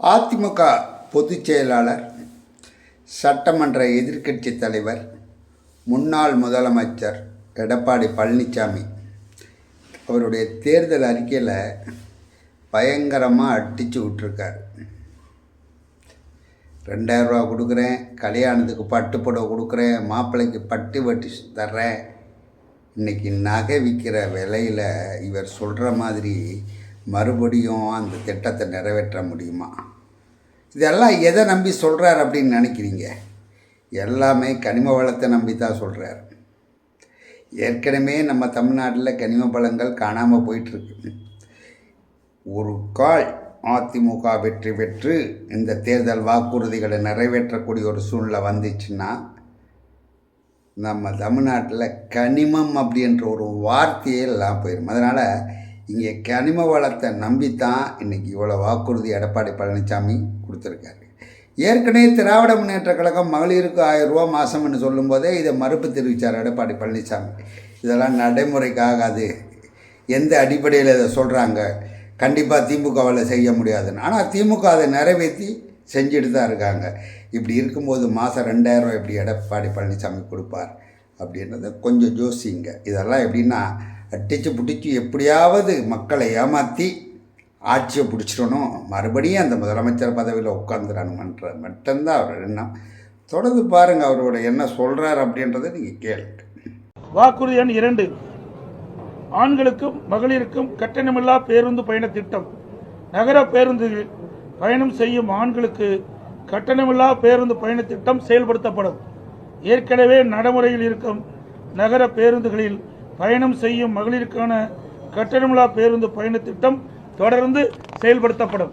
அதிமுக பொதுச் செயலாளர் சட்டமன்ற எதிர்க்கட்சி தலைவர் முன்னாள் முதலமைச்சர் எடப்பாடி பழனிசாமி அவருடைய தேர்தல் அறிக்கையில் பயங்கரமாக அடித்து விட்டுருக்கார். ரெண்டாயிரரூவா கொடுக்குறேன் கல்யாணத்துக்கு பட்டு புடவை கொடுக்குறேன் மாப்பிள்ளைக்கு பட்டு வட்டி தர்றேன். இன்றைக்கி நகை விற்கிற விலையில் இவர் சொல்கிற மாதிரி மறுபடியும் அந்த திட்டத்தை நிறைவேற்ற முடியுமா? இதெல்லாம் எதை நம்பி சொல்கிறார் அப்படின்னு நினைக்கிறீங்க? எல்லாமே கனிம வளத்தை நம்பி தான் சொல்கிறார் ஏற்கனவே நம்ம தமிழ்நாட்டில் கனிம வளங்கள் காணாமல் போயிட்டுருக்கு. ஒரு கால் அதிமுக வெற்றி பெற்று இந்த தேர்தல் வாக்குறுதிகளை நிறைவேற்றக்கூடிய ஒரு சூழ்நிலை வந்துச்சுன்னா நம்ம தமிழ்நாட்டில் கனிமம் அப்படின்ற ஒரு வார்த்தையே எல்லாம் போயிடும் அதனால் இங்கே கனிம வளத்தை நம்பித்தான் இன்றைக்கி இவ்வளோ வாக்குறுதி எடப்பாடி பழனிசாமி கொடுத்துருக்காரு. ஏற்கனவே திராவிட முன்னேற்ற கழகம் மகளிருக்கு ஆயிரம் ரூபா மாதம்னு சொல்லும்போதே இதை மறுப்பு தெரிவித்தார் எடப்பாடி பழனிசாமி. இதெல்லாம் நடைமுறைக்கு ஆகாது எந்த அடிப்படையில் இதை சொல்கிறாங்க கண்டிப்பாக திமுகவில் செய்ய முடியாதுன்னு. ஆனால் திமுக அதை நிறைவேற்றி செஞ்சுட்டு தான் இருக்காங்க. இப்படி இருக்கும்போது மாதம் ரெண்டாயிரம் எப்படி எடப்பாடி பழனிசாமி கொடுப்பார்? அப்படின்றத கொஞ்சம் ஜோசிங்க இதெல்லாம் எப்படின்னா அடிச்சு பிடிச்சி எப்படியாவது மக்களை ஏமாற்றி ஆட்சியை பிடிச்சிடணும். மறுபடியும் அந்த முதலமைச்சர் பதவியில் உட்காந்துடணுமன்ற மட்டும்தான் அவர் எண்ணம். தொடர்ந்து பாருங்கள் அவரோட என்ன சொல்கிறார் அப்படின்றத நீங்கள் கேளுங்க. வாக்குறுதி எண் இரண்டு. ஆண்களுக்கும் மகளிருக்கும் கட்டணமில்லா பேருந்து பயண திட்டம். நகர பேருந்துகளில் பயணம் செய்யும் ஆண்களுக்கு கட்டணமில்லா பேருந்து பயண திட்டம் செயல்படுத்தப்படும். ஏற்கனவே நடைமுறையில் இருக்கும் நகர பேருந்துகளில் பயணம் செய்யும் மகளிருக்கான கட்டணமில்லா பேருந்து பயண திட்டம் தொடர்ந்து செயல்படுத்தப்படும்.